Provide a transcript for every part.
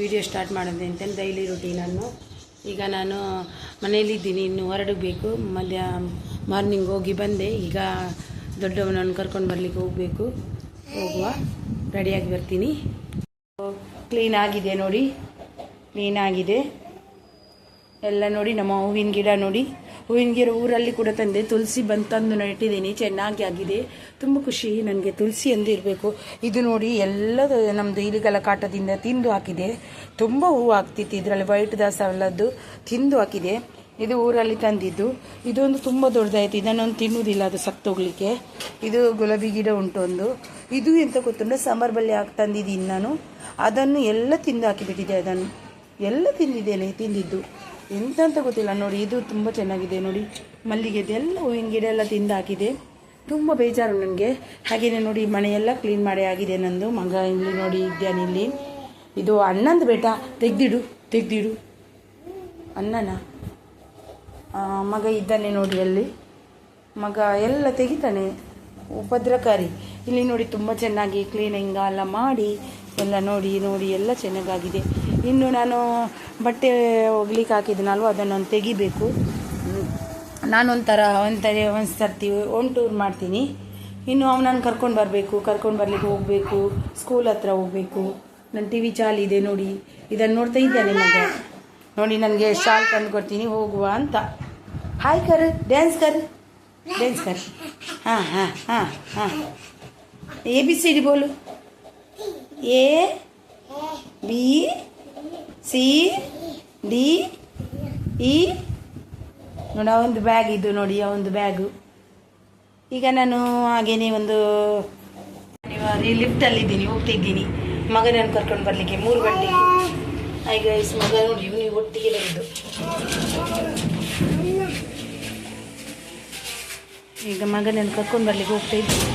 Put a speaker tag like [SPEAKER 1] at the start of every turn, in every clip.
[SPEAKER 1] Video start ಮಾಡೋದು ಅಂತ daily ರುಟೀನನ್ನು. ಈಗ ನಾನು ಮನೇಲಿದ್ದೀನಿ ಇನ್ನು ಹೊರಡಬೇಕು ಮಧ್ಯ ಮಾರ್ನಿಂಗ್ ಹೋಗಿ ಬಂದೆ. ಈಗ ದೊಡ್ಡವನನ್ನು ಕರ್ಕೊಂಡು ಬರಲಿಕ್ಕೆ ಹೋಗಬೇಕು. ಹೋಗುವ. ರೆಡಿಯಾಗಿ ಬರ್ತೀನಿ. ಕ್ಲೀನ್ ಆಗಿದೆ ನೋಡಿ. ಕ್ಲೀನಾಗಿದೆ ಎಲ್ಲ ನೋಡಿ, ನಮ್ಮ ಹೂವಿನ ಗಿಡ ನೋಡಿ. ಹೂವಿನ ಊರಲ್ಲಿ ಕೂಡ ತಂದೆ ತುಳಸಿ ಬಂತಂದು ತಂದು ನೆಟ್ಟಿದ್ದೀನಿ. ಚೆನ್ನಾಗಿ ಆಗಿದೆ. ತುಂಬ ಖುಷಿ ನನಗೆ ತುಳಸಿ ಎಂದು ಇರಬೇಕು. ಇದು ನೋಡಿ ಎಲ್ಲ ನಮ್ಮದು ಇಲಿಗಳ ಕಾಟದಿಂದ ತಿಂದು ಹಾಕಿದೆ. ತುಂಬ ಹೂವು ಆಗ್ತಿತ್ತು ಇದರಲ್ಲಿ. ವೈಟ್ ದಾಸವಲ್ಲದ್ದು ತಿಂದು ಹಾಕಿದೆ. ಇದು ಊರಲ್ಲಿ ತಂದಿದ್ದು. ಇದೊಂದು ತುಂಬ ದೊಡ್ಡದಾಯಿತು. ಇದನ್ನೊಂದು ತಿನ್ನುವುದಿಲ್ಲ, ಅದು ಸತ್ತೋಗ್ಲಿಕ್ಕೆ. ಇದು ಗುಲಾಬಿ ಗಿಡ ಉಂಟು ಒಂದು ಇದು ಎಂತ ಗೊತ್ತುಂಟು? ಸಾಂಬಾರು ಬಳ್ಳಿ ಹಾಕಿ ತಂದಿದ್ದೀನಿ ನಾನು. ಅದನ್ನು ಎಲ್ಲ ತಿಂದು ಹಾಕಿಬಿಟ್ಟಿದೆ ಅದನ್ನು. ಎಲ್ಲ ತಿಂದಿದ್ದೇನೆ, ತಿಂದಿದ್ದು. ಎಂತ ಅಂತ ಗೊತ್ತಿಲ್ಲ. ನೋಡಿ, ಇದು ತುಂಬ ಚೆನ್ನಾಗಿದೆ. ನೋಡಿ, ಮಲ್ಲಿಗೆ ಎಲ್ಲ ಹೂವಿನ ಗಿಡ ಎಲ್ಲ ತಿಂದು ಹಾಕಿದೆ. ತುಂಬ ಬೇಜಾರು ನನಗೆ. ಹಾಗೆಯೇ ನೋಡಿ, ಮನೆಯೆಲ್ಲ ಕ್ಲೀನ್ ಮಾಡಿ ಆಗಿದೆ ನಂದು. ಮಗ ಇಲ್ಲಿ ನೋಡಿ ಇಲ್ಲಿ. ಇದು ಅಣ್ಣಂದು ಬೇಟ. ತೆಗ್ದಿಡು ತೆಗ್ದಿಡು. ಅಣ್ಣನ? ಮಗ ಇದ್ದಾನೆ ನೋಡಿ ಅಲ್ಲಿ. ಮಗ ಎಲ್ಲ ತೆಗಿತಾನೆ. ಉಪದ್ರಕಾರಿ. ಇಲ್ಲಿ ನೋಡಿ, ತುಂಬ ಚೆನ್ನಾಗಿ ಕ್ಲೀನಿಂಗ್ ಎಲ್ಲ ಮಾಡಿ, ಎಲ್ಲ ನೋಡಿ ನೋಡಿ, ಎಲ್ಲ ಚೆನ್ನಾಗಾಗಿದೆ. ಇನ್ನು ನಾನು ಬಟ್ಟೆ ಒಗ್ಲಿಕ್ಕೆ ಹಾಕಿದ್ನಲ್ವ ಅದನ್ನೊಂದು ತೆಗಿಬೇಕು. ನಾನು ನಾನೊಂಥರ ಒಂಥರ ಒಂದು ಸರ್ತಿ ಒನ್ ಟೂರ್ ಮಾಡ್ತೀನಿ. ಇನ್ನು ಅವನನ್ನು ಕರ್ಕೊಂಡು ಬರಬೇಕು, ಕರ್ಕೊಂಡು ಬರಲಿಕ್ಕೆ ಹೋಗಬೇಕು ಸ್ಕೂಲ್ ಹತ್ರ ಹೋಗಬೇಕು. ನನ್ನ ಟಿ ವಿ ಇದೆ ನೋಡಿ ಇದನ್ನು ನೋಡ್ತಾ ಇದ್ದೇನೆ ಮಗ ನೋಡಿ ನನಗೆ ಶಾಲ್ ತಂದು ಕೊಡ್ತೀನಿ, ಹೋಗುವ ಅಂತ. ಹಾಯ್ ಕರ್ ಡ್ಯಾನ್ಸ್ ಕರ್. ಡ್ಯಾನ್ಸ್ ಕರ್. ಹಾಂ ಹಾಂ ಹಾಂ ಹಾಂ. A B C D ಬೋಲು. A B C, D, E. ನೋಡಿ ಒಂದು ಬ್ಯಾಗ್ ಇದು ನೋಡಿ ಒಂದು ಬ್ಯಾಗು ಈಗ ನಾನು ಹಾಗೇನೆ ಒಂದು ಈ ಲಿಫ್ಟಲ್ಲಿದ್ದೀನಿ ಹೋಗ್ತಿದ್ದೀನಿ ಮಗನನ್ನು ಕರ್ಕೊಂಡು ಬರಲಿಕ್ಕೆ, ಮೂರು ಗಂಟೆಗೆ ಈಗ ಮಗ ನೋಡಿ, ಇವನಿಗೆ ಒಟ್ಟಿಗೆ ಬರೋದು ಈಗ ಮಗನನ್ನು ಕರ್ಕೊಂಡು ಬರ್ಲಿಕ್ಕೆ ಹೋಗ್ತಾ ಇದ್ದೀನಿ.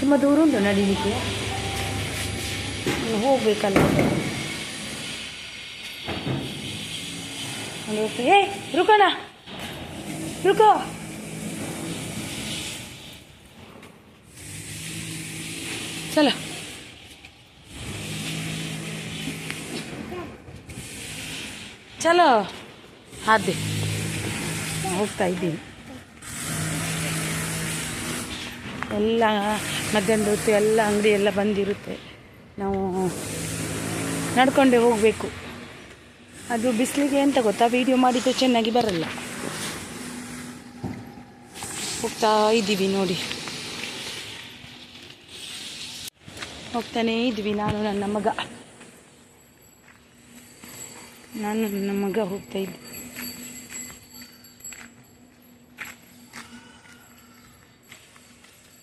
[SPEAKER 1] ತುಂಬ ದೂರ ಉಂಟು ನಡೀಲಿಕ್ಕೆ. ಹೋಗ್ಬೇಕಲ್ಲ ಹೋಗ್ತಾ ಏ ರುಕೋಣ ರುಕೋ. ಚಲೋ. ಚಲೋ. ಅದೇ ಹೋಗ್ತಾ ಇದ್ದೀನಿ. ಎಲ್ಲ ಮಧ್ಯಾಹ್ನದ ಹೊತ್ತು ಎಲ್ಲ ಅಂಗಡಿ ಎಲ್ಲ ಬಂದಿರುತ್ತೆ. ನಾವು ನಡ್ಕೊಂಡೇ ಹೋಗಬೇಕು. ಅದು ಬಿಸಿಲಿಗೆ ಎಂತ ಗೊತ್ತಾ? ವಿಡಿಯೋ ಮಾಡಿದ್ದು ಚೆನ್ನಾಗಿ ಬರಲ್ಲ. ಹೋಗ್ತಾ ಇದ್ದೀವಿ ನೋಡಿ. ಹೋಗ್ತಾನೇ ಇದ್ವಿ ನಾನು ನನ್ನ ಮಗ. ನಾನು ನನ್ನ ಮಗ ಹೋಗ್ತಾ ಇದ್ದೆ.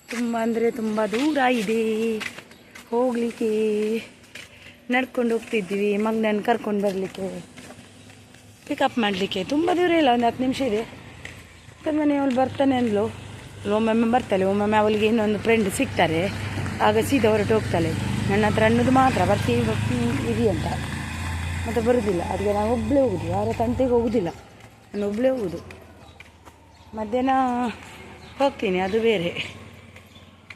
[SPEAKER 1] ತುಂಬ ಅಂದರೆ ತುಂಬ ದೂರ ಇದೆ. ಹೋಗಲಿಕ್ಕೆ ನಡ್ಕೊಂಡು ಹೋಗ್ತಿದ್ವಿ ಮಗನನ್ನು ಕರ್ಕೊಂಡು ಬರಲಿಕ್ಕೆ. ಪಿಕಪ್ ಮಾಡಲಿಕ್ಕೆ. ತುಂಬ ದೂರ ಇಲ್ಲ, ಒಂದು ಹತ್ತು ನಿಮಿಷ ಇದೆ. ಮನೆ ಅವಳು ಬರ್ತಾನೆ ಅಂದ್ಲು. ಒಮ್ಮೊಮ್ಮೆ ಬರ್ತಾಳೆ, ಒಮ್ಮೊಮ್ಮೆ ಅವಳಿಗೆ ಇನ್ನೊಂದು ಫ್ರೆಂಡ್ ಸಿಗ್ತಾರೆ. ಆಗ ಸೀದಾ ಹೊರಟು ಹೋಗ್ತಾಳೆ. ನನ್ನ ಹತ್ರ ಅನ್ನೋದು ಮಾತ್ರ, ಬರ್ತೀವಿ ಬರ್ತೀವಿ, ಇರಿ ಅಂತ. ಮತ್ತು ಬರೋದಿಲ್ಲ. ಅದಕ್ಕೆ ನಾನು ಒಬ್ಬಳೇ ಹೋಗುದು. ಯಾರ ತಂತೆಗೆ ಹೋಗೋದಿಲ್ಲ. ನಾನು ಒಬ್ಬಳೇ ಹೋಗುದು. ಮಧ್ಯಾಹ್ನ ಹೋಗ್ತೀನಿ, ಅದು ಬೇರೆ.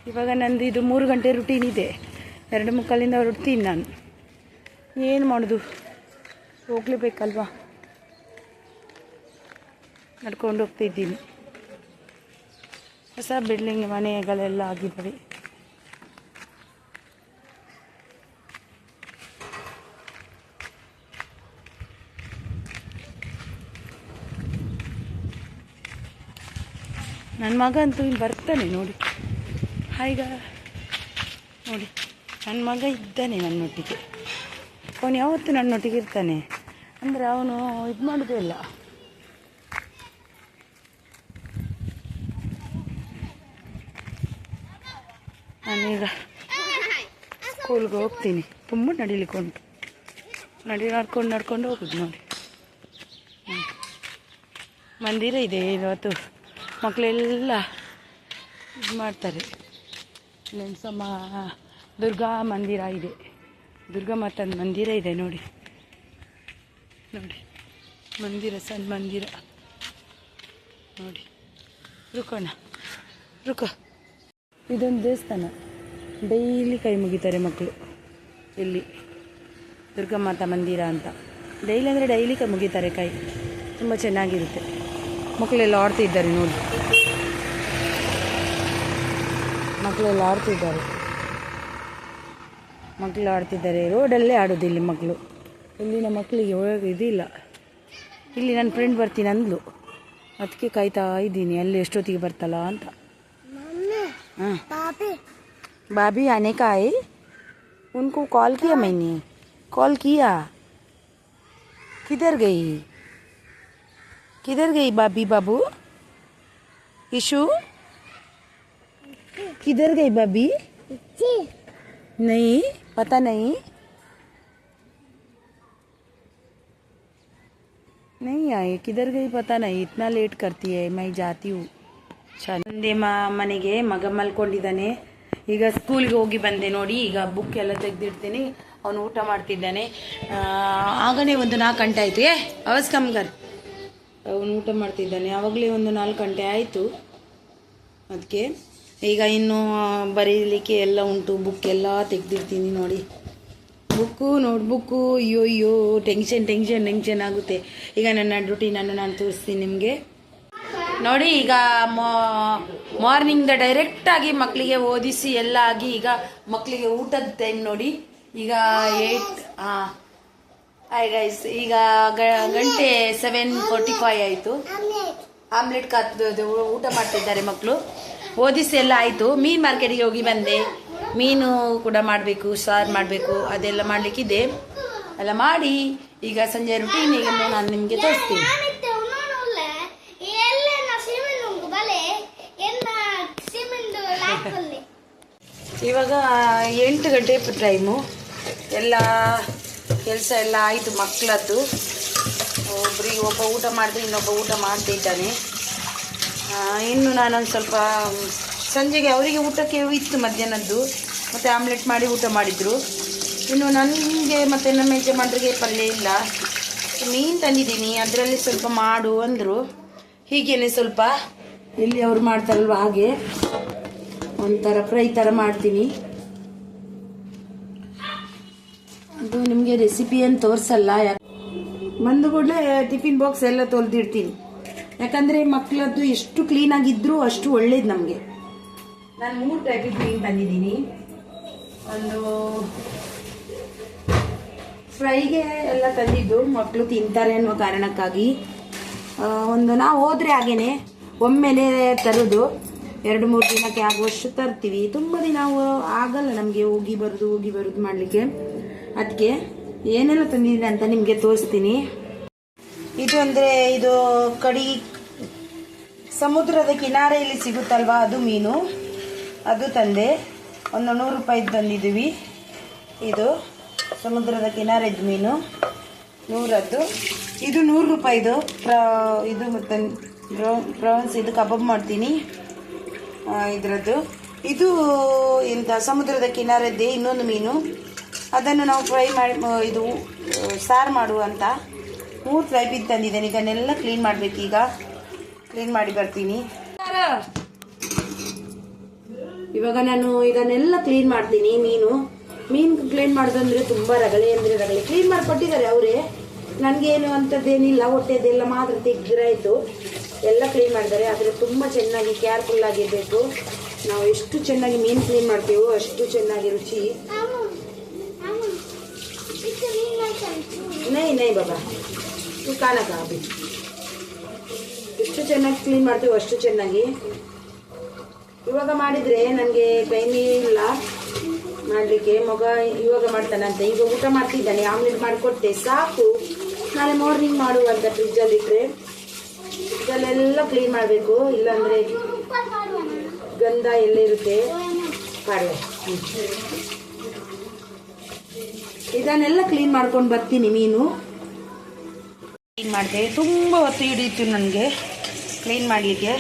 [SPEAKER 1] ಇವಾಗ ನಂದು ಇದು ಮೂರು ಗಂಟೆ ರುಟೀನ್ ಇದೆ. ಎರಡು ಮುಕ್ಕಾಲಿಂದ ಹೊರಡ್ತೀನಿ ನಾನು. ಏನು ಮಾಡೋದು? ಹೋಗ್ಲೇಬೇಕಲ್ವಾ? ನಡ್ಕೊಂಡು ಹೋಗ್ತಿದ್ದೀನಿ. ಹೊಸ ಬಿಲ್ಡಿಂಗ್ ಮನೆಗಳೆಲ್ಲ ಆಗಿದ್ದಾವೆ. ನನ್ನ ಮಗ ಅಂತೂ ಇಲ್ಲಿ ಬರ್ತಾನೆ ನೋಡಿ. ಹಾಯ್ಗ ನೋಡಿ ನನ್ನ ಮಗ ಇದ್ದಾನೆ ನನ್ನೊಟ್ಟಿಗೆ. ಅವನು ಯಾವತ್ತೂ ನನ್ನೊಟ್ಟಿಗೆ ಇರ್ತಾನೆ. ಅಂದರೆ ಅವನು ಇದು ಮಾಡೋದೇ ಇಲ್ಲ. ನಾನೀಗ ಸ್ಕೂಲ್ಗೆ ಹೋಗ್ತೀನಿ. ತುಂಬ ನಡಿಲಿಕ್ಕೆ ಉಂಟು. ನಡಿ ನಡ್ಕೊಂಡು ನಡ್ಕೊಂಡು ಹೋಗುದು ನೋಡಿ. ಮಂದಿರ ಇದೆ ಇವತ್ತು. ಮಕ್ಕಳೆಲ್ಲ ಇದು ಮಾಡ್ತಾರೆ. ನೆನ್ಸಮ್ಮ ಸಮ ದುರ್ಗಾ ಮಂದಿರ ಇದೆ. ದುರ್ಗಾ ಮಾತನ ಮಂದಿರ ಇದೆ ನೋಡಿ. ನೋಡಿ. ಮಂದಿರ ಸಣ್ಣ ಮಂದಿರ. ನೋಡಿ. ರುಕೋಣ. ರುಕೋ. ಇದೊಂದು ದೇವಸ್ಥಾನ. ಡೈಲಿ ಕೈ ಮುಗಿತಾರೆ ಮಕ್ಕಳು ಇಲ್ಲಿ ದುರ್ಗಮಾತ ಮಂದಿರ ಅಂತ. ಡೈಲಿ ಅಂದರೆ ಡೈಲಿ ಕೈ ಮುಗಿತಾರೆ ಕೈ. ತುಂಬ ಚೆನ್ನಾಗಿರುತ್ತೆ. ಮಕ್ಕಳೆಲ್ಲ ಆಡ್ತಿದ್ದಾರೆ ನೋಡಿ. ಮಕ್ಕಳೆಲ್ಲ ಆಡ್ತಿದ್ದಾರೆ. ಮಕ್ಕಳು ಆಡ್ತಿದ್ದಾರೆ. ರೋಡಲ್ಲೇ ಆಡೋದು ಇಲ್ಲಿ ಮಕ್ಕಳು ಇಲ್ಲಿನ ಮಕ್ಕಳಿಗೆ ಒಳಗೆ ಇದಿಲ್ಲ. ಇಲ್ಲಿ ನನ್ನ ಫ್ರೆಂಡ್ ಬರ್ತೀನಿ ಅಂದ್ಲು. ಅದಕ್ಕೆ ಕಾಯ್ತಾ ಇದ್ದೀನಿ. ಅಲ್ಲಿ ಎಷ್ಟೊತ್ತಿಗೆ ಬರ್ತಲ್ಲ ಅಂತ. हाँ भाभी आने का है उनको कॉल किया मैंने कॉल किया किधर गई किधर गई भाभी बाबू ईशु किधर गई भाभी नहीं पता नहीं नहीं आई किधर गई पता नहीं इतना लेट करती है मैं जाती हूँ ಚಂದೆ ಮ ಮನೆಗೆ ಮಗ ಮಲ್ಕೊಂಡಿದ್ದಾನೆ ಈಗ ಸ್ಕೂಲ್ಗೆ ಹೋಗಿ ಬಂದೆ ನೋಡಿ, ಈಗ ಬುಕ್ ಎಲ್ಲ ತೆಗೆದಿಡ್ತೀನಿ. ಅವನು ಊಟ ಮಾಡ್ತಿದ್ದಾನೆ. ಆಗನೇ ಒಂದು ನಾಲ್ಕು ಗಂಟೆ ಆಯಿತು. ಏ, ಅವಸ್ ಕಮ್ಗರ್ ಅವನು ಊಟ ಮಾಡ್ತಿದ್ದಾನೆ. ಆವಾಗಲೇ ಒಂದು ನಾಲ್ಕು ಗಂಟೆ ಆಯಿತು. ಅದಕ್ಕೆ ಈಗ ಇನ್ನು ಬರೀಲಿಕ್ಕೆ ಎಲ್ಲ ಉಂಟು. ಬುಕ್ ಎಲ್ಲ ತೆಗೆದಿರ್ತೀನಿ ನೋಡಿ. ಬುಕ್ಕು ನೋಟ್ಬುಕ್ಕು ಅಯ್ಯೋ ಅಯ್ಯೋ ಟೆನ್ಷನ್ ಟೆನ್ಷನ್ ಟೆನ್ಷನ್ ಆಗುತ್ತೆ. ಈಗ ನನ್ನ ರುಟೀನನ್ನು ನಾನು ತೋರಿಸ್ತೀನಿ ನಿಮಗೆ. ನೋಡಿ, ಈಗ ಮಾರ್ನಿಂಗ್ ಡೈರೆಕ್ಟಾಗಿ ಮಕ್ಕಳಿಗೆ ಓದಿಸಿ ಎಲ್ಲ ಆಗಿ ಈಗ ಮಕ್ಕಳಿಗೆ ಊಟದ ಟೈಮ್ ನೋಡಿ. ಈಗ ಏಟ್ ಹಾಂ ಗೈಸ್ ಈಗ ಗಂಟೆ ಸೆವೆನ್ ಫೋರ್ಟಿ ಫೈವ್ ಆಯಿತು. ಆಮ್ಲೆಟ್ ಕಾದು ಊಟ ಮಾಡ್ತಿದ್ದಾರೆ ಮಕ್ಕಳು ಓದಿಸಿ ಎಲ್ಲ ಆಯಿತು. ಮೀನು ಮಾರ್ಕೆಟಿಗೆ ಹೋಗಿ ಬಂದೆ. ಮೀನು ಕೂಡ ಮಾಡಬೇಕು, ಸಾರು ಮಾಡಬೇಕು, ಅದೆಲ್ಲ ಮಾಡಲಿಕ್ಕಿದೆ. ಎಲ್ಲ ಮಾಡಿ, ಈಗ ಸಂಜೆ ರುಟೀನ್ ಈಗ ನಾನು ನಿಮಗೆ ತೋರಿಸ್ತೀನಿ. ಇವಾಗ ಎಂಟು ಗಂಟೆ ಟೈಮು ಎಲ್ಲ ಕೆಲಸ ಎಲ್ಲ ಆಯಿತು ಮಕ್ಕಳದ್ದು ಒಬ್ಬರಿಗೆ ಒಬ್ಬ ಊಟ ಮಾಡಿದೆ, ಇನ್ನೊಬ್ಬ ಊಟ ಮಾಡ್ತಿದ್ದಾನೆ ಇನ್ನು ನಾನೊಂದು ಸ್ವಲ್ಪ ಸಂಜೆಗೆ ಅವರಿಗೆ ಊಟಕ್ಕೆ ಇತ್ತು ಮಧ್ಯಾಹ್ನದ್ದು. ಮತ್ತು ಆಮ್ಲೆಟ್ ಮಾಡಿ ಊಟ ಮಾಡಿದರು. ಇನ್ನು ನನಗೆ ಮತ್ತು ನಮ್ಮ ಯಜಮಾನ್ರಿಗೆ ಪಲ್ಯ ಇಲ್ಲ. ಮೀನು ತಂದಿದ್ದೀನಿ, ಅದರಲ್ಲಿ ಸ್ವಲ್ಪ ಮಾಡು ಅಂದರು. ಹೀಗೇನೆ ಸ್ವಲ್ಪ ಇಲ್ಲಿ ಅವ್ರು ಮಾಡ್ತಾರಲ್ವ ಹಾಗೆ. ಒಂಥರ ಫ್ರೈ ಥರ ಮಾಡ್ತೀನಿ. ಅದು ನಿಮಗೆ ರೆಸಿಪಿ ಏನು ತೋರಿಸಲ್ಲ, ಯಾಕೆ ಬಂದು ಕೂಡಲೇ ಟಿಫಿನ್ ಬಾಕ್ಸ್ ಎಲ್ಲ ತೊಳೆದಿಡ್ತೀನಿ. ಯಾಕಂದರೆ ಮಕ್ಕಳದ್ದು ಎಷ್ಟು ಕ್ಲೀನಾಗಿದ್ದರೂ ಅಷ್ಟು ಒಳ್ಳೇದು ನಮಗೆ. ನಾನು ಮೂರು ಟೈಪ್ ಕ್ಲೀನ್ ತಂದಿದ್ದೀನಿ. ಒಂದು ಫ್ರೈಗೆ ಎಲ್ಲ ತಂದಿದ್ದು ಮಕ್ಕಳು ತಿಂತಾರೆ ಅನ್ನೋ ಕಾರಣಕ್ಕಾಗಿ. ಒಂದು ನಾವು ಹೋದರೆ ಹಾಗೇನೆ ಒಮ್ಮೆಲೆ ತರೋದು. ಎರಡು ಮೂರು ದಿನಕ್ಕೆ ಆಗುವಷ್ಟು ತರ್ತೀವಿ. ತುಂಬ ದಿನ ಆಗಲ್ಲ ನಮಗೆ ಹೋಗಿ ಬರೋದು ಹೋಗಿ ಬರೋದು ಮಾಡಲಿಕ್ಕೆ. ಅದಕ್ಕೆ ಏನೆಲ್ಲ ತಂದಿದ್ದೀನಿ ಅಂತ ನಿಮಗೆ ತೋರಿಸ್ತೀನಿ. ಇದು ಅಂದರೆ ಇದು ಕಡಿ ಸಮುದ್ರದ ಕಿನಾರೆಯಲ್ಲಿ ಸಿಗುತ್ತಲ್ವಾ ಅದು ಮೀನು? ಅದು ತಂದೆ. ಒಂದು ನೂರು ರೂಪಾಯಿ ತಂದಿದ್ದೀವಿ. ಇದು ಸಮುದ್ರದ ಕಿನಾರೆದ್ದು ಮೀನು. ನೂರದ್ದು. ಇದು ನೂರು ರೂಪಾಯಿದು. ಪ್ರ ಇದು ಮತ್ತೆ ಪ್ರಾನ್ಸ್ ಇದು ಕಬಾಬ್ ಮಾಡ್ತೀನಿ. ಇದರದ್ದು. ಇದು ಇಂಥ ಸಮುದ್ರದ ಕಿನಾರದ್ದೇ ಇನ್ನೊಂದು ಮೀನು. ಅದನ್ನು ನಾವು ಫ್ರೈ ಮಾಡಿ ಇದು ಸಾರು ಮಾಡುವಂತ ಮೂರು ಫ್ರೈ ಬಿದ್ದು ತಂದಿದ್ದೇನೆ. ಇದನ್ನೆಲ್ಲ ಕ್ಲೀನ್ ಮಾಡಬೇಕೀಗ ಕ್ಲೀನ್ ಮಾಡಿ ಬರ್ತೀನಿ. ಇವಾಗ ನಾನು ಇದನ್ನೆಲ್ಲ ಕ್ಲೀನ್ ಮಾಡ್ತೀನಿ, ಮೀನು. ಮೀನು ಕ್ಲೀನ್ ಮಾಡೋದಂದ್ರೆ ತುಂಬ ರಗಳೆ ಅಂದರೆ ರಗಳೆ. ಕ್ಲೀನ್ ಮಾಡಿ ಕೊಟ್ಟಿದ್ದಾರೆ ಅವರೇ. ನನಗೇನು ಅಂಥದ್ದೇನಿಲ್ಲ ಹೊಟ್ಟೆದೆಲ್ಲ ಮಾತ್ರ ತೆಗ್ದಿರಾಯ್ತು ಎಲ್ಲ ಕ್ಲೀನ್ ಮಾಡಿದ್ದಾರೆ, ಆದರೆ ತುಂಬ ಚೆನ್ನಾಗಿ ಕೇರ್ಫುಲ್ ಆಗಿರಬೇಕು. ನಾವು ಎಷ್ಟು ಚೆನ್ನಾಗಿ ಮೀನು ಕ್ಲೀನ್ ಮಾಡ್ತೀವೋ ಅಷ್ಟು ಚೆನ್ನಾಗಿ ರುಚಿ. ನೈ ನೈ ಬಾಬಾ. ನೀವು ಕಾಣಕ ಅಭಿ ಎಷ್ಟು ಚೆನ್ನಾಗಿ ಕ್ಲೀನ್ ಮಾಡ್ತೀವೋ ಅಷ್ಟು ಚೆನ್ನಾಗಿ. ಇವಾಗ ಮಾಡಿದರೆ ನನಗೆ ಟೈಮೇ ಇಲ್ಲ ಮಾಡಲಿಕ್ಕೆ. ಮಗ ಇವಾಗ ಮಾಡ್ತಾನಂತೆ. ಈಗ ಊಟ ಮಾಡ್ತಿದ್ದಾನೆ, ಆಮ್ಲೆಟ್ ಮಾಡಿಕೊಟ್ಟೆ, ಸಾಕು. ನಾಳೆ ಮಾರ್ನಿಂಗ್ ಮಾಡುವಂತ ಫ್ರಿಜ್ಜಲ್ಲಿ ಇಟ್ಟರೆ ಇದಲ್ಲೆಲ್ಲ ಕ್ಲೀನ್ ಮಾಡಬೇಕು. ಇಲ್ಲಾಂದರೆ ಗಂಧ ಎಲ್ಲಿರುತ್ತೆ ಪಾಡ್ಲೆ ಇದನ್ನೆಲ್ಲ ಕ್ಲೀನ್ ಮಾಡ್ಕೊಂಡು ಬರ್ತೀನಿ ಮೀನು. ಕ್ಲೀನ್ ಮಾಡಿದೆ. ತುಂಬ ಹೊತ್ತು ಹಿಡಿಯಿತು ನನಗೆ ಕ್ಲೀನ್ ಮಾಡಲಿಕ್ಕೆ.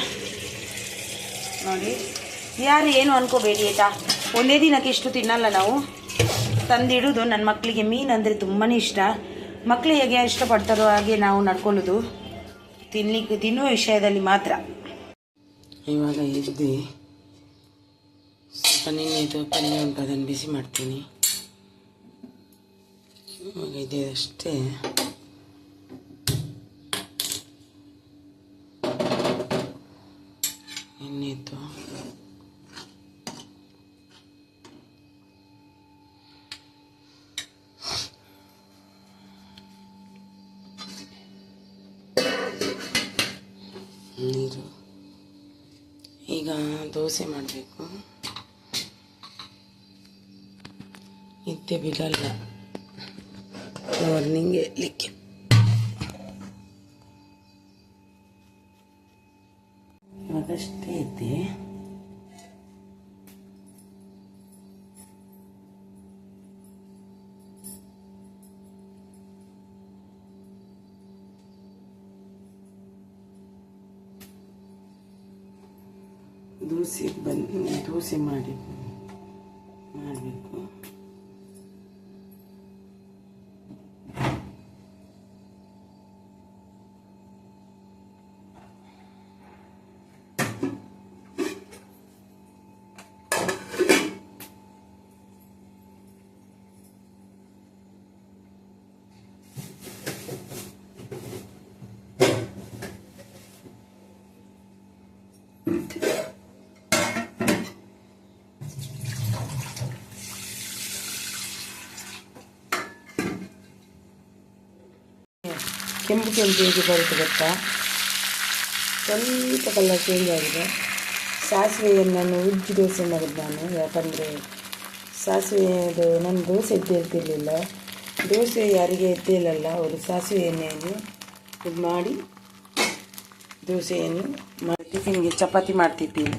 [SPEAKER 1] ನೋಡಿ. ಯಾರು ಏನು ಅನ್ಕೋಬೇಡಿ, ಆಯಿತಾ? ಒಂದೇ ದಿನಕ್ಕೆ ಇಷ್ಟು ತಿನ್ನಲ್ಲ ನಾವು. ತಂದಿಡೋದು ನನ್ನ ಮಕ್ಕಳಿಗೆ ಮೀನು ಅಂದರೆ ತುಂಬಾ ಇಷ್ಟ. ಮಕ್ಕಳು ಹೇಗೆ ಇಷ್ಟಪಡ್ತಾರೋ ಹಾಗೆ ನಾವು ನಡ್ಕೊಳ್ಳೋದು. ತಿನ್ಲಿಕ್ಕೆ ತಿನ್ನುವ ವಿಷಯದಲ್ಲಿ ಮಾತ್ರ.
[SPEAKER 2] ಇವಾಗ ಎದ್ದು ಸ್ವಲ್ಪ ನಿನ್ನೆದು ಪಲ್ಯ ಉಂಟು ಅದನ್ನು ಬಿಸಿ ಮಾಡ್ತೀನಿ.
[SPEAKER 1] ಇವಾಗ ಇದೆ ಅಷ್ಟೇ. ಎಣ್ಣೆತ್ತು ದೋಸೆ ಮಾಡಬೇಕು. ಇತ್ತೆ ಬಿಡಲ್ಲ. ಮಾರ್ನಿಂಗ್ ಎಲ್ಲಿಕ್ಕೆ ಬಂದು ದೋಸೆ ಮಾಡಿ ಮಾಡಬೇಕು ಕೆಂಪು ಕೆಂಪು ಹೇಗೆ ಬರುತ್ತೆ ಗೊತ್ತಾ? ಸ್ವಲ್ಪ ಕಲರ್ ಚೇಂಜ್ ಆಗಿದೆ. ಸಾಸಿವೆಯನ್ನು ನಾನು ಉಜ್ಜಿ ದೋಸೆ ಮಾಡಿದ್ದು ನಾನು, ಯಾಕಂದರೆ ಸಾಸಿವೆದು ನಾನು ದೋಸೆ ಎದ್ದಿರ್ತಿರ್ಲಿಲ್ಲ ದೋಸೆ ಯಾರಿಗೆ ಎದ್ದಿಲ್ಲಲ್ಲ ಅವರು ಸಾಸಿವೆ ಎಣ್ಣೆಯನ್ನು ಇದು ಮಾಡಿ ದೋಸೆಯನ್ನು ಮಾಡಿ ಟಿಫಿನ್ಗೆ ಚಪಾತಿ ಮಾಡ್ತಿದ್ದೀನಿ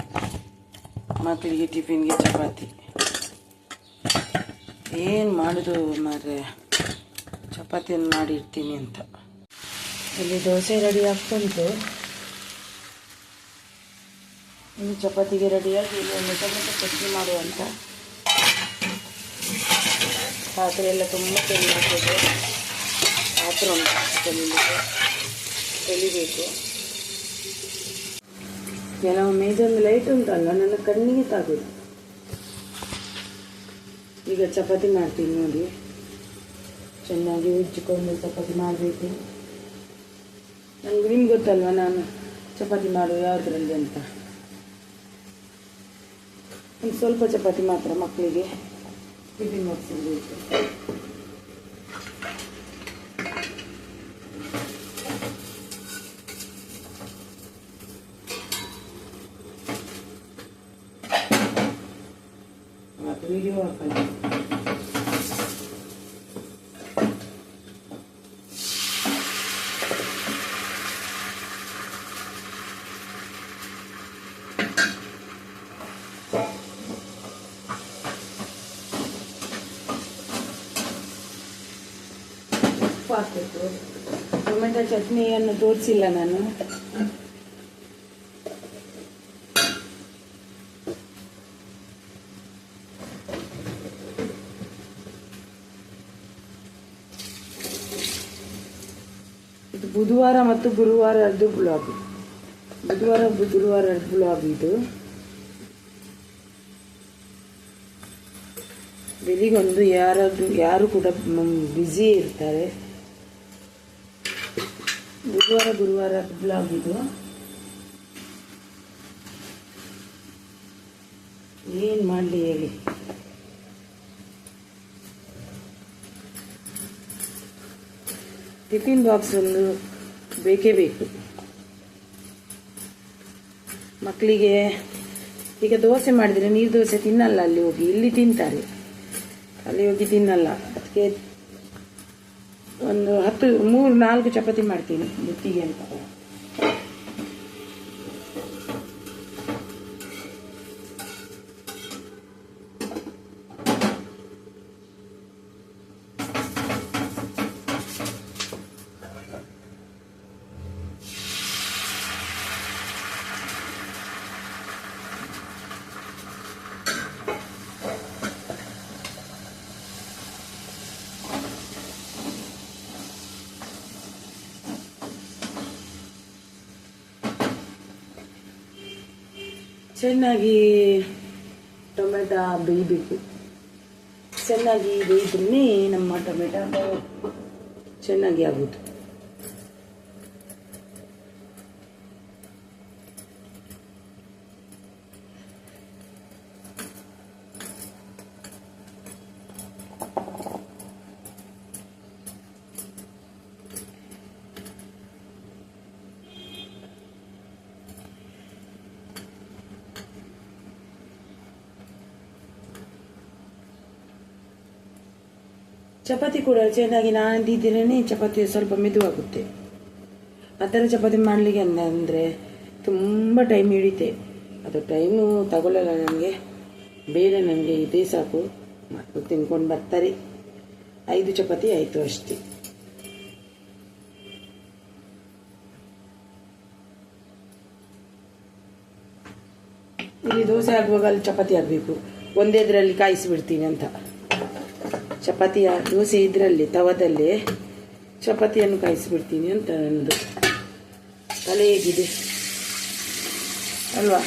[SPEAKER 1] ಮಕ್ಕಳಿಗೆ ಟಿಫಿನ್ಗೆ ಚಪಾತಿ. ಏನು ಮಾಡೋದು ಮಾರ್ರೆ? ಚಪಾತಿಯನ್ನು ಮಾಡಿರ್ತೀನಿ ಅಂತ. ಇಲ್ಲಿ ದೋಸೆ ರೆಡಿ ಆಗ್ತುಂಟು. ಇನ್ನು ಚಪಾತಿಗೆ ರೆಡಿಯಾಗಿ ಇಲ್ಲಿ ಒಂದು ಟೊಮೆಟೊ ಚಟ್ನಿ ಮಾಡುವಂತ. ಪಾತ್ರೆ ಎಲ್ಲ ತುಂಬ ತೆಲಿಯಾಗ್ತದೆ ಪಾತ್ರೆ ಉಂಟು ತೆಲಿಬೇಕು ಕೆಲವೊಮ್ಮೆ ಇದೊಂದು ಲೈಟ್ ಉಂಟಲ್ಲ, ನನ್ನ ಕಣ್ಣಿಗೆ ತಾಗೋದು. ಈಗ ಚಪಾತಿ ಮಾಡ್ತೀನಿ ನೋಡಿ. ಚೆನ್ನಾಗಿ ಉಜ್ಜಿಕೊಂಡು ಚಪಾತಿ ಮಾಡಬೇಕು. ನನಗೆ ನಿಮ್ಗೆ ಗೊತ್ತಲ್ವ ನಾನು ಚಪಾತಿ ಮಾಡುವ ಯಾವುದರಲ್ಲಿ ಅಂತ? ಒಂದು ಸ್ವಲ್ಪ ಚಪಾತಿ ಮಾತ್ರ ಮಕ್ಕಳಿಗೆ ಟಿಫಿನ್ ಮತ್ತು ವಿಡಿಯೋ ಹಾಕಲ್ಲ ಉಪ್ಪು ಹಾಕಬೇಕು ಟೊಮೆಟೊ ಚಟ್ನಿಯನ್ನು ತೋರಿಸಿಲ್ಲ ನಾನು. ಇದು ಬುಧವಾರ ಮತ್ತು ಗುರುವಾರದ್ದು ಬ್ಲಾಗ್ ಬುಧವಾರ ಗುರುವಾರ ಬ್ಲಾಗ್ ಇದು. ಒಂದು ಯಾರಾದ್ರೂ ಯಾರು ಕೂಡ ಬ್ಯುಸಿ ಇರ್ತಾರೆ. ಬುಧವಾರ ಗುರುವಾರ ಬ್ಲಾಗ್ ಇದು ಏನು ಮಾಡಲಿ ಹೇಳಿ. ಟಿಫಿನ್ ಬಾಕ್ಸ್ ಒಂದು ಬೇಕೇ ಬೇಕು. ಮಕ್ಕಳಿಗೆ ಈಗ ದೋಸೆ ಮಾಡಿದರೆ ನೀರು ದೋಸೆ ತಿನ್ನಲ್ಲ, ಅಲ್ಲಿ ಹೋಗಿ. ಇಲ್ಲಿ ತಿಂತಾರೆ. ಅಲ್ಲಿ ಹೋಗಿ ತಿನ್ನಲ್ಲ. ಅದಕ್ಕೆ ಒಂದು ಹತ್ತು ಮೂರು ನಾಲ್ಕು ಚಪಾತಿ ಮಾಡ್ತೀನಿ ಬುತ್ತಿಗೆ ಅಂತ. ಚೆನ್ನಾಗಿ ಟೊಮೆಟೊ ಬೇಯಬೇಕು. ಚೆನ್ನಾಗಿ ಬೇಯಿದ್ರೆ ನಮ್ಮ ಟೊಮೆಟೊ ಚೆನ್ನಾಗಿ ಆಗೋದು. ಚಪಾತಿ ಕೂಡ ಚೆನ್ನಾಗಿ ನಾದಿದ್ರೇ ಚಪಾತಿ ಸ್ವಲ್ಪ ಮೆದುವಾಗುತ್ತೆ. ಆ ಥರ ಚಪಾತಿ ಮಾಡಲಿಕ್ಕೆ ಅಂದರೆ ತುಂಬ ಟೈಮ್ ಹಿಡಿತೆ ಅದು ಟೈಮು ತಗೊಳ್ಳಲ್ಲ ನನಗೆ ಬೇರೆ ನನಗೆ ಇದೇ ಸಾಕು. ಮಕ್ಕಳು ತಿನ್ಕೊಂಡು ಬರ್ತಾರೆ. ಐದು ಚಪಾತಿ ಆಯಿತು ಅಷ್ಟೇ. ಇಲ್ಲಿ ದೋಸೆ ಆಗುವಾಗ ಅಲ್ಲಿ ಚಪಾತಿ ಆಗಬೇಕು ಒಂದೇದ್ರಲ್ಲಿ ಕಾಯಿಸಿಬಿಡ್ತೀನಿ ಅಂತ. ಚಪಾತಿಯ ದೋಸೆ ಇದರಲ್ಲಿ, ತವದಲ್ಲಿ ಚಪಾತಿಯನ್ನು ಕಾಯಿಸಿಬಿಡ್ತೀನಿ ಅಂತ ನನ್ನದು ತಲೆ ಹೇಗಿದೆ? ಅಲ್ವಾ?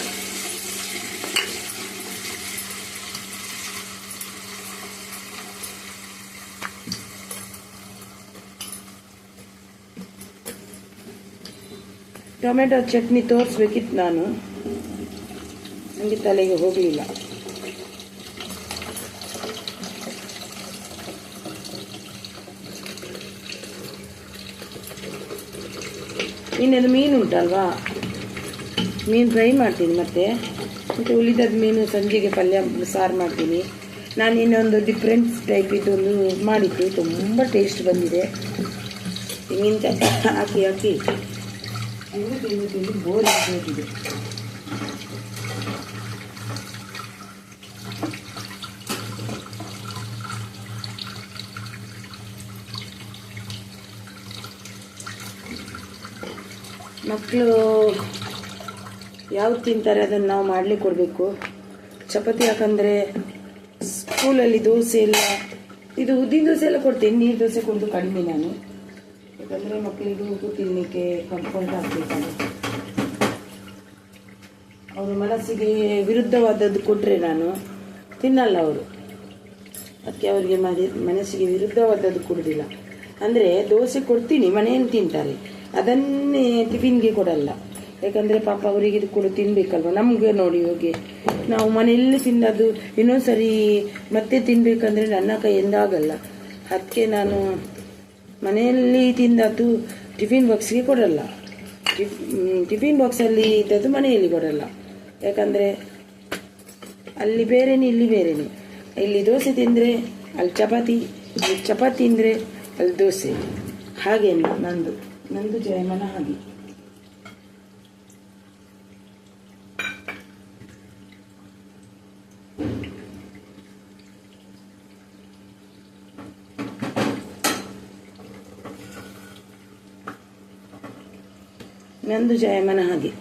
[SPEAKER 1] ಟೊಮೆಟೊ ಚಟ್ನಿ ತೋರಿಸ್ಬೇಕಿತ್ತು ನಾನು. ನನಗೆ ತಲೆಗೆ ಹೋಗಲಿಲ್ಲ. ಇನ್ನೊಂದು ಮೀನು ಉಂಟಲ್ವಾ? ಮೀನು ಫ್ರೈ ಮಾಡ್ತೀನಿ ಮತ್ತೆ. ಮತ್ತು ಉಳಿದದ್ದು ಮೀನು ಸಂಜೆಗೆ ಪಲ್ಯ ಸಾರು ಮಾಡ್ತೀನಿ. ನಾನು ಇನ್ನೊಂದು ಡಿಫ್ರೆಂಟ್ ಟೈಪ್ ಇದೊಂದು ಮಾಡಿದ್ದು. ತುಂಬ ಟೇಸ್ಟ್ ಬಂದಿದೆ. ತೆಂಗಿನಕಾಯಿ ಹಾಕಿ ಹಾಕಿ. ಬೋರ್ ಹೋಗಿದೆ. ಮಕ್ಕಳು ಯಾವ್ದು ತಿಂತಾರೆ ಅದನ್ನು ನಾವು ಮಾಡಲಿಕ್ಕೆ ಕೊಡಬೇಕು. ಚಪಾತಿ ಯಾಕಂದರೆ ಸ್ಕೂಲಲ್ಲಿ ದೋಸೆ ಎಲ್ಲ ಇದು ಉದ್ದಿನ ದೋಸೆ ಎಲ್ಲ ಕೊಡ್ತೀನಿ. ನೀರು ದೋಸೆ ಕೊಡೋದು ಕಡಿಮೆ ನಾನು. ಯಾಕಂದರೆ ಮಕ್ಕಳಿಗೆ ಉಪ್ಪು ತಿನ್ನಲಿಕ್ಕೆ ಆಗಬೇಕಲ್ಲ ಅವರು ಮನಸ್ಸಿಗೆ ವಿರುದ್ಧವಾದದ್ದು ಕೊಟ್ಟರೆ ನಾನು ತಿನ್ನಲ್ಲ ಅವರು. ಅದಕ್ಕೆ ಅವರಿಗೆ ಮನೆ ಮನಸ್ಸಿಗೆ ವಿರುದ್ಧವಾದದ್ದು ಕೊಡೋದಿಲ್ಲ. ಅಂದರೆ ದೋಸೆ ಕೊಡ್ತೀನಿ, ಮನೆಯಲ್ಲಿ ತಿಂತಾರೆ. ಅದನ್ನೇ ಟಿಫಿನ್ಗೆ ಕೊಡಲ್ಲ. ಯಾಕಂದರೆ ಪಾಪ ಅವರಿಗೆ ಇದು ಕೂಡ ತಿನ್ನಬೇಕಲ್ವ ನಮಗೆ ನೋಡಿ ಹೋಗಿ. ನಾವು ಮನೆಯಲ್ಲಿ ತಿನ್ನೋದು ಇನ್ನೊಂದು ಸರಿ ಮತ್ತೆ ತಿನ್ನಬೇಕಂದ್ರೆ ನನ್ನ ಕೈಯಿಂದ ಆಗಲ್ಲ ಅದಕ್ಕೆ ನಾನು ಮನೆಯಲ್ಲಿ ತಿಂದದ್ದು ಟಿಫಿನ್ ಬಾಕ್ಸ್ಗೆ ಕೊಡಲ್ಲ. ಟಿಫಿನ್ ಬಾಕ್ಸಲ್ಲಿ ಇದ್ದದ್ದು ಮನೆಯಲ್ಲಿ ಕೊಡಲ್ಲ. ಯಾಕಂದರೆ ಅಲ್ಲಿ ಬೇರೆನೇ, ಇಲ್ಲಿ ಬೇರೆನೇ. ಇಲ್ಲಿ ದೋಸೆ ತಿಂದರೆ ಅಲ್ಲಿ ಚಪಾತಿ ಚಪಾತಿ ತಿಂದರೆ ಅಲ್ಲಿ ದೋಸೆ. ಹಾಗೇನು ನಂದು. ನಂದು ಜಯಮನ ಹಾಗೆ. ನಂದು ಜಯಮನ ಹಾಗೆ.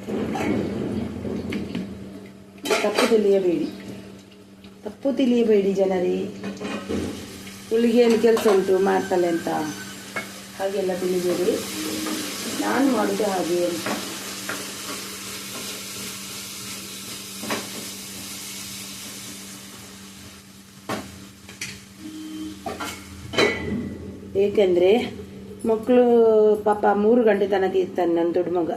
[SPEAKER 1] ತಪ್ಪು ತಿಳಿಯಬೇಡಿ. ತಪ್ಪು ತಿಳಿಯಬೇಡಿ ಜನರೇ. ಹುಲಿಗೇನು ಕೆಲಸ ಉಂಟು ಮಾಡ್ತಾಳೆ ಅಂತ. ಹಾಗೆಲ್ಲ ತಿಳಿಬೇಡಿ ನಾನು ಮಾಡೋದು ಹಾಗೆ ಅಂತ. ಏಕೆಂದರೆ ಮಕ್ಕಳು ಪಾಪ ಮೂರು ಗಂಟೆ ತನಕ ಇರ್ತಾನೆ ನನ್ನ ದೊಡ್ಡ ಮಗ.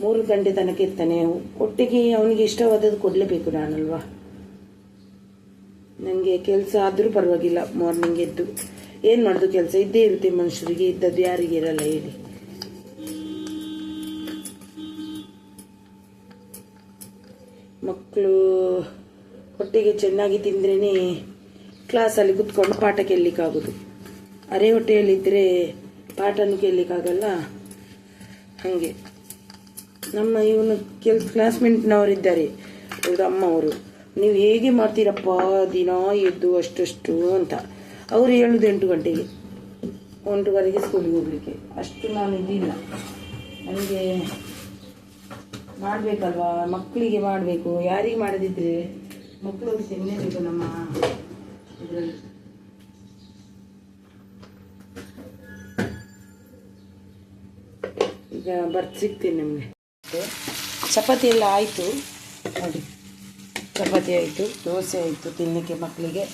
[SPEAKER 1] ಮೂರು ಗಂಟೆ ತನಕ ಇರ್ತಾನೆ. ಒಟ್ಟಿಗೆ ಅವನಿಗೆ ಇಷ್ಟವಾದದ್ದು ಕೊಡಲೇಬೇಕು ನಾನಲ್ವಾ? ನನಗೆ ಕೆಲಸ ಆದರೂ ಪರವಾಗಿಲ್ಲ ಮಾರ್ನಿಂಗ್ ಎದ್ದು. ಏನು ಮಾಡೋದು ಕೆಲಸ? ಇದ್ದೇ ಇರುತ್ತೆ ಮನುಷ್ಯರಿಗೆ, ಇದ್ದದ್ದು ಯಾರಿಗೆ ಇರಲ್ಲ ಹೇಳಿ. ಮಕ್ಕಳು ಹೊಟ್ಟೆಗೆ ಚೆನ್ನಾಗಿ ತಿಂದ್ರೇ ಕ್ಲಾಸಲ್ಲಿ ಕುತ್ಕೊಂಡು ಪಾಠ ಕೇಳಲಿಕ್ಕಾಗೋದು. ಅರೆ ಹೊಟ್ಟೆಯಲ್ಲಿದ್ದರೆ ಪಾಠನೂ ಕೇಳಲಿಕ್ಕಾಗಲ್ಲ? ಹಾಗೆ. ನಮ್ಮ ಇವನು ಕೆಲ್, ಕ್ಲಾಸ್ಮೇಟ್ನವರಿದ್ದಾರೆ. ಅವ್ರದ್ದು ಅಮ್ಮ ಅವರು ನೀವು ಹೇಗೆ ಮಾಡ್ತೀರಪ್ಪ? ದಿನ ಎದ್ದು ಅಷ್ಟಷ್ಟು ಅಂತ. ಅವರು ಹೇಳುದು ಎಂಟು ಗಂಟೆಗೆ. ಒಂಟುವರೆಗೆ ಸ್ಕೂಲಿಗೆ ಹೋಗ್ಲಿಕ್ಕೆ. ಅಷ್ಟು ನಾನು ಇದಿಲ್ಲ ನನಗೆ ಮಾಡಬೇಕಲ್ವಾ? ಮಕ್ಕಳಿಗೆ ಮಾಡಬೇಕು. ಯಾರಿಗೆ ಮಾಡದಿದ್ರೆ ಮಕ್ಕಳು ತಿನ್ನಲೇಬೇಕು ನಮ್ಮ ಇದರಲ್ಲಿ. ಈಗ ಬರ್ತ್ ಸಿಗ್ತೀನಿ ನಿಮಗೆ. ಚಪಾತಿ ಎಲ್ಲ ಆಯಿತು. ನೋಡಿ, ಚಪಾತಿ ಆಯಿತು, ದೋಸೆ ಆಯಿತು ತಿನ್ನಲಿಕ್ಕೆ ಮಕ್ಕಳಿಗೆ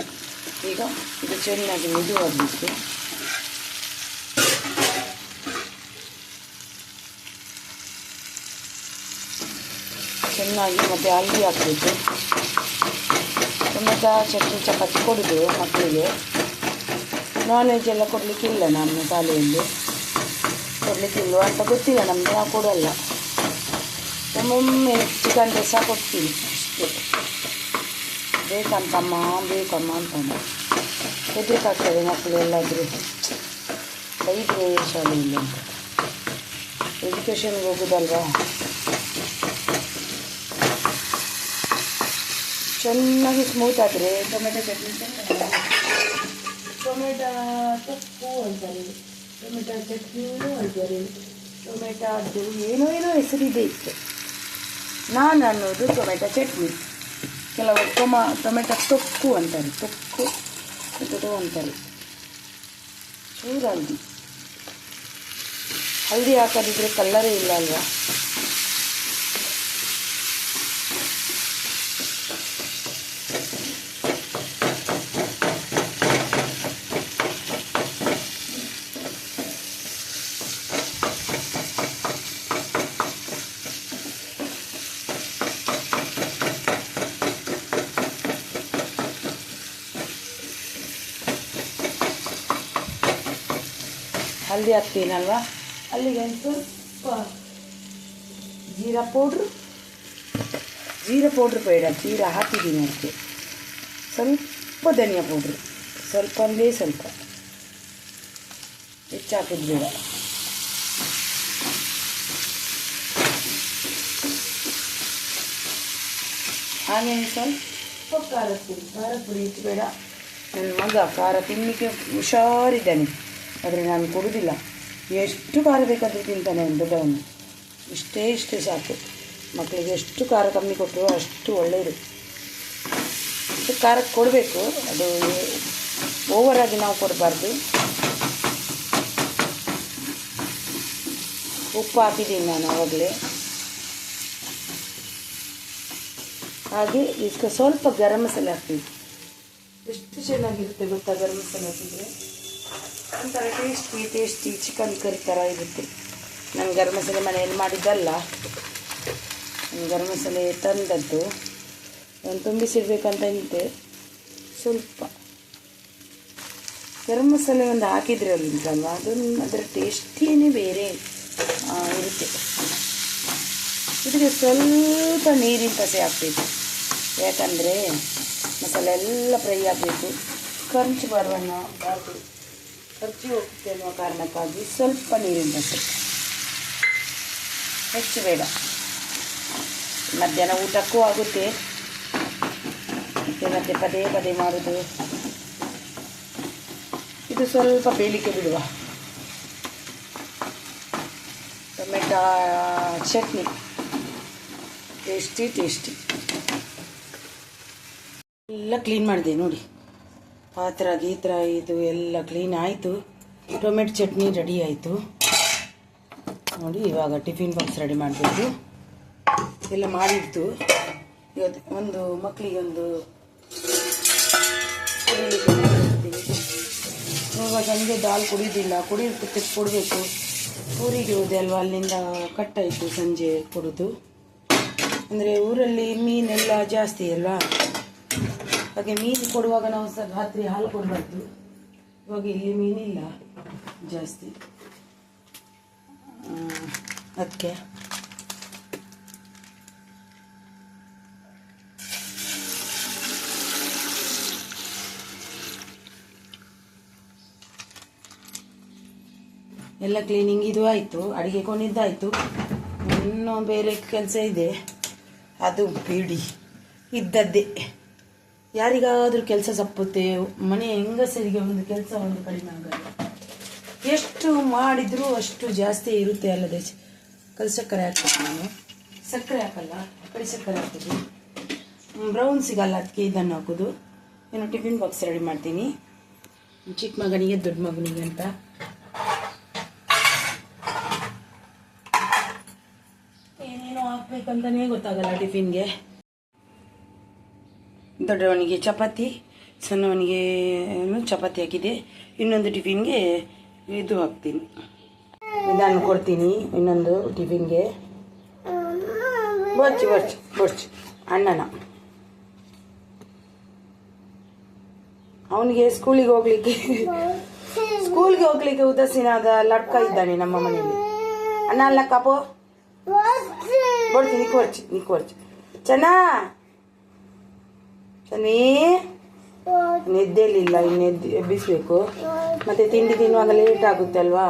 [SPEAKER 1] ಈಗ ಇದು ಚೆನ್ನಾಗಿ ಮೆದುವಾಗಬೇಕು ಚೆನ್ನಾಗಿ ಮತ್ತು ಹಲ್ದಿ ಹಾಕಬೇಕು. ಟೊಮೆಟೊ ಚಟ್ನಿ ಚಪಾತಿ ಕೊಡೋದು ಮಕ್ಕಳಿಗೆ ನಾನ್ ವೆಜ್ ಎಲ್ಲ ಕೊಡಲಿಕ್ಕಿಲ್ಲ ನಮ್ಮ ಶಾಲೆಯಲ್ಲಿ. ಕೊಡಲಿಕ್ಕಿಲ್ಲ ಅಂತ ಗೊತ್ತಿಲ್ಲ, ನಮಗೆ ನಾವು ಕೊಡಲ್ಲ. ಒಮ್ಮೊಮ್ಮೆ ಚಿಕನ್ ರಸ ಕೊಡ್ತೀವಿ. ಅಷ್ಟೇ. ಬೇಕಂತಮ್ಮ, ಬೇಕಮ್ಮ ಅಂತಂದ ಹೆದರಿಕಾಗ್ತದೆ ಮಕ್ಕಳು ಎಲ್ಲಾದರೂ. ಐದು ಶಾಲೆಯಲ್ಲಿ ಅಂತ. ಎಜುಕೇಷನ್ಗೆ ಹೋಗೋದಲ್ವಾ? ಚೆನ್ನಾಗಿ ಸ್ಮೂತ್ ಆದರೆ ಟೊಮೆಟೊ ಚಟ್ನಿ ಟೊಮೆಟೊ ಸೊಪ್ಪು ಅಂತಾರೆ ಟೊಮೆಟೊ ಚಟ್ನಿನೂ ಅಂತಾರೆ ಟೊಮೆಟೊ ಅದು ಏನೋ ಏನೋ ಹೆಸರಿದೆ ಇತ್ತು. ನಾನು ಅನ್ನೋದು ಟೊಮೆಟೊ ಚಟ್ನಿ. ಕೆಲವರು ಟೊಮ, ಟೊಮೆಟೊ ತೊಕ್ಕು ಅಂತಾರೆ, ತೊಕ್ಕು ಅಂತ ಅಂತಾರೆ. ಚೂರು ಹಲ್ದಿ. ಹಲ್ದಿ ಹಾಕದಿದ್ರೆ ಕಲ್ಲರೇ ಇಲ್ಲ ಅಲ್ವಾ? ಹಲ್ದಿ ಹಾಕ್ತೀನಲ್ವ ಅಲ್ಲಿಗೆ ಒಂದು ಸ್ವಲ್ಪ ಜೀರಾ ಪೌಡ್ರು, ಜೀರಾ ಪೌಡ್ರ್ ಬೇಡ, ಜೀರಾ ಹಾಕಿದ್ದೀನಿ ಅದಕ್ಕೆ. ಸ್ವಲ್ಪ ಧನಿಯಾ ಪೌಡ್ರು, ಸ್ವಲ್ಪ ಅಂದರೆ ಸ್ವಲ್ಪ. ಹೆಚ್ಚು ಹಾಕಿದ್ದು ಬೇಡ. ಹಾಗೆಯೇ ಸ್ವಲ್ಪ ಖಾರ ಪುಡಿ ಖಾರ ಪುಡಿ ಹೆಚ್ಚು ಬೇಡ. ನನ್ನ ಮಗ ಖಾರ ತಿನ್ನಲಿಕ್ಕೆ ಹುಷಾರಿದ್ದಾನೆ. ಆದರೆ ನಾನು ಕೊಡುವುದಿಲ್ಲ ಎಷ್ಟು ಖಾರ ಬೇಕಾದರೂ ತಿಂತಾನೆ ಅವನು ದೊಡ್ಡವನು ಇಷ್ಟೇ ಇಷ್ಟೇ ಸಾಕು. ಮಕ್ಕಳಿಗೆ ಎಷ್ಟು ಖಾರ ಕಮ್ಮಿ ಕೊಟ್ಟರು ಅಷ್ಟು ಒಳ್ಳೆಯದು ಅಷ್ಟು ಖಾರ ಕೊಡಬೇಕು. ಅದು ಓವರಾಗಿ ನಾವು ಕೊಡಬಾರ್ದು. ಉಪ್ಪು ಹಾಕಿದ್ದೀನಿ ನಾನು ಆವಾಗಲೇ ಹಾಗೆ ಇದಕ್ಕೆ ಸ್ವಲ್ಪ ಗರಂ ಮಸಾಲೆ ಹಾಕ್ತೀವಿ ಎಷ್ಟು ಚೆನ್ನಾಗಿರುತ್ತೆ ಗೊತ್ತಾ ಗರಂ ಮಸಾಲೆ ಹಾಕಿದರೆ? ಒಂಥರ ಟೇಸ್ಟಿ ಟೇಸ್ಟಿ ಚಿಕನ್ ಕರಿ ಥರ ಇರುತ್ತೆ. ನಾನು ಗರಂ ಮಸಾಲೆ ಮನೆಯಲ್ಲಿ ಮಾಡಿದ್ದಲ್ಲ ಗರಂ ಮಸಾಲೆ ತಂದದ್ದು. ನಾನು ತುಂಬಿಸಿಡ್ಬೇಕಂತ ಇದ್ದೆ ಸ್ವಲ್ಪ. ಗರಂ ಮಸಾಲೆ ಒಂದು ಹಾಕಿದ್ರೆ ಅಲ್ವಾ ಅದು ಅದರ ಟೇಸ್ಟಿಯೇ ಬೇರೆ ಇರುತ್ತೆ. ಇದಕ್ಕೆ ಸ್ವಲ್ಪ ನೀರಿನ ಪಸೆ ಹಾಕಬೇಕು. ಯಾಕಂದರೆ ಮಸಾಲೆ ಎಲ್ಲ ಫ್ರೈ ಆಗಬೇಕು. ಕರ್ಚು ಬರುವನ್ನ ಬಾರ್ದು ಖರ್ಚು ಹೋಗುತ್ತೆ ಅನ್ನುವ ಕಾರಣಕ್ಕಾಗಿ ಸ್ವಲ್ಪ ನೀರಿನ ಸ್ವಲ್ಪ. ಹೆಚ್ಚು ಬೇಡ. ಮಧ್ಯಾಹ್ನ ಊಟಕ್ಕೂ ಆಗುತ್ತೆ. ಮತ್ತೆ ಮತ್ತೆ ಪದೇ ಪದೇ ಮಾಡೋದು. ಇದು ಸ್ವಲ್ಪ ಬೇಲಿಕೆ ಬಿಡುವ. ಟೊಮೆಟೊ, ಚಟ್ನಿ. ಟೇಸ್ಟಿ ಟೇಸ್ಟಿ ಎಲ್ಲ ಕ್ಲೀನ್ ಮಾಡಿದೆ, ನೋಡಿ. ಪಾತ್ರ, ಗೀತ್ರ, ಇದು ಎಲ್ಲ ಕ್ಲೀನ್ ಆಯಿತು. ಟೊಮೆಟೊ ಚಟ್ನಿ ರೆಡಿ ಆಯಿತು. ನೋಡಿ, ಇವಾಗ ಟಿಫಿನ್ ಬಾಕ್ಸ್ ರೆಡಿ ಮಾಡಬೇಕು. ಎಲ್ಲ ಮಾಡಿತ್ತು ಇವತ್ತು ಒಂದು ಮಕ್ಕಳಿಗೆ ಒಂದು ಇವಾಗ ಸಂಜೆ ದಾಲ್ ಕುಡಿಯೋದಿಲ್ಲ ಕುಡಿಯೋದಕ್ಕೆ ಕೊಡಬೇಕು. ಊರಿಗೆ ಹೋದೆ ಅಲ್ವಾ? ಅಲ್ಲಿಂದ ಕಟ್ಟಾಯಿತು ಸಂಜೆ ಕೊಡೋದು. ಅಂದರೆ ಊರಲ್ಲಿ ಮೀನೆಲ್ಲ ಜಾಸ್ತಿ ಅಲ್ವಾ? ಹಾಗೆ ಮೀನು ಕೊಡುವಾಗ ನಾವು ಸಹ ರಾತ್ರಿ ಹಾಲು ಕೊಡಬಾರ್ದು. ಇವಾಗ ಇಲ್ಲಿ ಮೀನಿಲ್ಲ. ಜಾಸ್ತಿ. ಅದಕ್ಕೆ. ಎಲ್ಲ ಕ್ಲೀನಿಂಗ್ ಇದು ಆಯಿತು, ಅಡುಗೆ ಕೊಂಡಿದ್ದಾಯಿತು ಇನ್ನೂ ಬೇರೆ ಕೆಲಸ ಇದೆ. ಅದು ಬಿಡಿ. ಇದ್ದದ್ದೇ. ಯಾರಿಗಾದರೂ ಕೆಲಸ ಸಪ್ಪುತ್ತೆ, ಮನೆ ಹೆಂಗಸರಿಗೆ ಒಂದು ಕೆಲಸ ಒಂದು ಕಡಿಮೆ ಆಗಲ್ಲ. ಎಷ್ಟು ಮಾಡಿದರೂ ಅಷ್ಟು ಜಾಸ್ತಿ ಇರುತ್ತೆ ಅಲ್ಲದೆ ಕಲ್ ಸಕ್ಕರೆ ಹಾಕ್ಬೇಕು ನಾನು. ಸಕ್ಕರೆ ಹಾಕಲ್ಲ ಕಡಿ ಸಕ್ಕರೆ ಬ್ರೌನ್ ಸಿಗಲ್ಲ ಅದಕ್ಕೆ ಇದನ್ನು ಹಾಕೋದು. ಏನು ಟಿಫಿನ್ ಬಾಕ್ಸ್ ರೆಡಿ ಮಾಡ್ತೀನಿ. ಚಿಕ್ಕ ಮಗನಿಗೆ, ದೊಡ್ಡ ಮಗನಿಗೆ ಅಂತ. ಏನೇನೋ ಹಾಕ್ಬೇಕಂತಲೇ ಗೊತ್ತಾಗಲ್ಲ ಟಿಫಿನ್ಗೆ ದೊಡ್ಡವನಿಗೆ ಚಪಾತಿ, ಸಣ್ಣವನಿಗೆ ಚಪಾತಿ ಹಾಕಿದೆ. ಇನ್ನೊಂದು ಟಿಫಿನ್ಗೆ ಇದು ಹಾಕ್ತೀನಿ. ಇದನ್ನು ಕೊಡ್ತೀನಿ ಇನ್ನೊಂದು ಟಿಫಿನ್ಗೆ. ಬರ್ಚಿ ಬರ್ಚಿ ಬರ್ಚಿ. ಅಣ್ಣನ. ಅವನಿಗೆ ಸ್ಕೂಲಿಗೆ ಹೋಗ್ಲಿಕ್ಕೆ, ಸ್ಕೂಲ್ಗೆ ಹೋಗ್ಲಿಕ್ಕೆ ಉದಾಸೀನಾದ ಲಡ್ಕ ಇದ್ದಾನೆ ನಮ್ಮ ಮನೆಯಲ್ಲಿ. ಅಣ್ಣ ಅಲ್ಲ ಕಾಪೋ ಬರ್ಚಿ, ನಿಕ್ಕು ಬರ್ಚಿ ನಿಕ್ಕು, ಬರ್ಚಿ. ಚೆನ್ನ! ಚನ್ನಿ ನಿದ್ದೆಲಿಲ್ಲ ಇನ್ನು ಎದ್ದು ಎಬ್ಬಿಸ್ಬೇಕು. ಮತ್ತೆ ತಿಂಡಿ ತಿನ್ನುವಾಗ ಲೇಟ್ ಆಗುತ್ತೆ ಅಲ್ವಾ?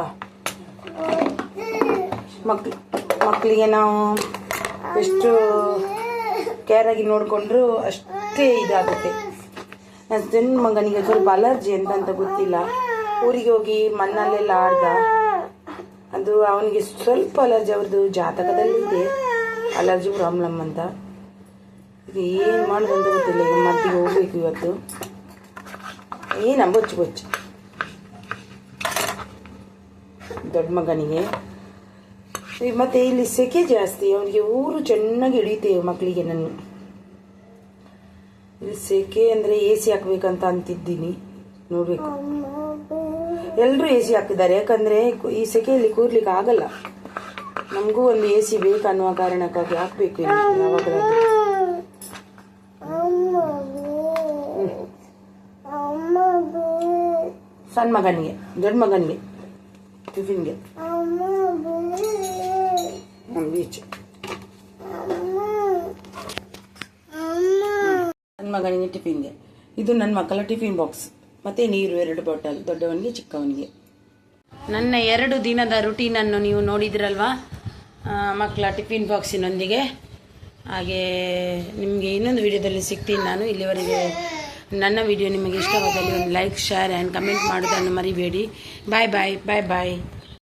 [SPEAKER 1] ಮಕ್ಳು ಮಕ್ಕಳಿಗೆ ನಾವು ಎಷ್ಟು ಕೇರಾಗಿ ನೋಡಿಕೊಂಡ್ರು ಅಷ್ಟೇ ಇದಾಗುತ್ತೆ. ನನ್ನ ಸಣ್ಣ ಮಗನಿಗೆ ಸ್ವಲ್ಪ ಅಲರ್ಜಿ ಅಂತ ಅಂತ ಗೊತ್ತಿಲ್ಲ. ಊರಿಗೆ ಹೋಗಿ ಮಣ್ಣಲ್ಲೆಲ್ಲ ಆಡ್ದ. ಅದು ಅವನಿಗೆ ಸ್ವಲ್ಪ ಅಲರ್ಜಿ ಅವ್ರದ್ದು ಜಾತಕದಲ್ಲಿ ಇದೆ ಅಲರ್ಜಿ ಪ್ರಾಬ್ಲಮ್ ಅಂತ. ಈಗ ಏನು ಮಾಡೋದು ಅಂತ ಗೊತ್ತಿಲ್ಲ. ಈಗ ಮದ್ದಿಗೆ ಹೋಗ್ಬೇಕು ಇವತ್ತು. ಏನ ಬೊಚ್ಚು ಬೊಚ್ಚು ದೊಡ್ಡ ಮಗನಿಗೆ. ಮತ್ತೆ ಇಲ್ಲಿ ಸೆಕೆ ಜಾಸ್ತಿ. ಅವನಿಗೆ ಊರು ಚೆನ್ನಾಗಿ ಹಿಡಿಯುತ್ತೆ ಮಕ್ಕಳಿಗೆ ನಾನು. ಇಲ್ಲಿ ಸೆಕೆ ಅಂದ್ರೆ ಎ ಸಿ ಹಾಕ್ಬೇಕಂತ ಅಂತಿದ್ದೀನಿ. ನೋಡ್ಬೇಕು. ಎಲ್ಲರೂ ಎ ಸಿ ಹಾಕಿದ್ದಾರೆ. ಯಾಕಂದ್ರೆ ಈ ಸೆಕೆಯಲ್ಲಿ ಕೂರ್ಲಿಕ್ಕೆ ಆಗಲ್ಲ. ನಮಗೂ ಒಂದು ಎ ಸಿ ಬೇಕನ್ನುವ ಕಾರಣಕ್ಕಾಗಿ ಹಾಕ್ಬೇಕು ಯಾವಾಗಲಾದ್ರೂ. ಸಣ್ಣ ಮಗನಿಗೆ, ದೊಡ್ಡ ಮಗನಿಗೆ ಟಿಫಿನ್ಗೆ ನನ್ನ ಮಗನಿಗೆ ಟಿಫಿನ್ಗೆ ಇದು ನನ್ನ ಮಕ್ಕಳ ಟಿಫಿನ್ ಬಾಕ್ಸ್ ಮತ್ತೆ ನೀರು ಎರಡು ಬಾಟಲ್ ದೊಡ್ಡವನಿಗೆ, ಚಿಕ್ಕವನಿಗೆ.
[SPEAKER 3] ನನ್ನ ಎರಡು ದಿನದ ರುಟೀನನ್ನು ನೀವು ನೋಡಿದ್ರಲ್ವಾ? ಮಕ್ಕಳ ಟಿಫಿನ್ ಬಾಕ್ಸಿನೊಂದಿಗೆ ಹಾಗೆ ನಿಮಗೆ ಇನ್ನೊಂದು ವಿಡಿಯೋದಲ್ಲಿ ಸಿಗ್ತೀನಿ ನಾನು ಇಲ್ಲಿವರೆಗೆ. ನನ್ನ ವಿಡಿಯೋ ನಿಮಗೆ ಇಷ್ಟವಾದಲ್ಲಿ ಒಂದು ಲೈಕ್ ಶೇರ್ ಆ್ಯಂಡ್ ಕಮೆಂಟ್ ಮಾಡೋದನ್ನು ಮರಿಬೇಡಿ. ಬಾಯ್ ಬಾಯ್ ಬಾಯ್ ಬಾಯ್